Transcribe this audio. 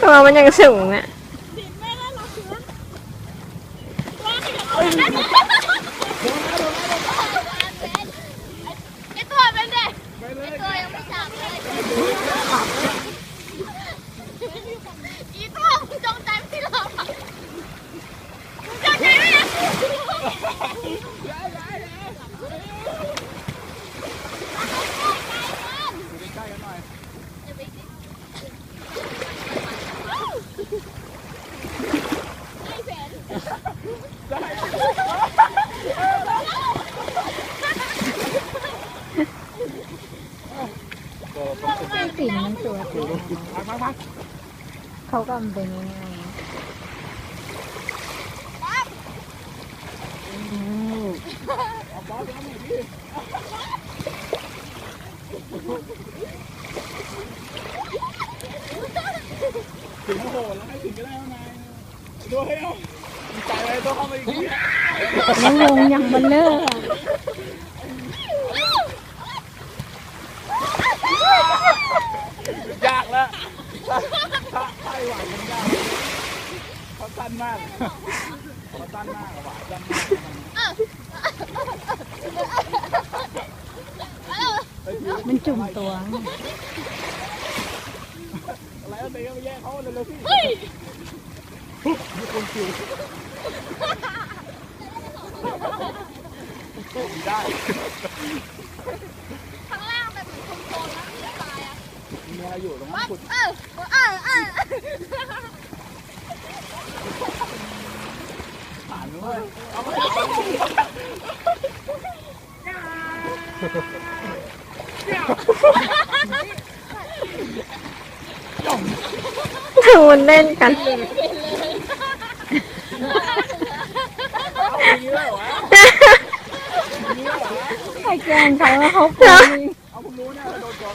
ทำไมมันยังสูงอ่ะไอตัวเป็นเด็กไอตัวยังไม่จับเลย สีมันสวยเขาก็มันเป็นยังไงถึงโอ้โหแล้วให้ถึงก็ได้แล้วนายดูให้เอา ใจเลยต้องเข้ามาอีกที มันลงยังมันเลิก ยากแล้วถ้าถ้าถ้าไอ้หวานมันยากเขาสั้นมากเขาสั้นมากอะหวานสั้นมาก มันจุ่มตัว อะไรก็ตีก็ไปแย่งเขาเลยเลยพี่ มีคนคิวได้ข้างล่างเป็นเหมือนโคมๆนะมีตายอะมีอะไรอยู่ตรงนั้นขุดเออเออเออผ่านด้วยเอาไปดูมันเล่นกัน เอาอย่างนี้เลยเหรอวะอย่างนี้เลยเหรอวะ ใคร แกล้งเขาแล้วเขาเอาคุณรู้เนี่ยโดนจอง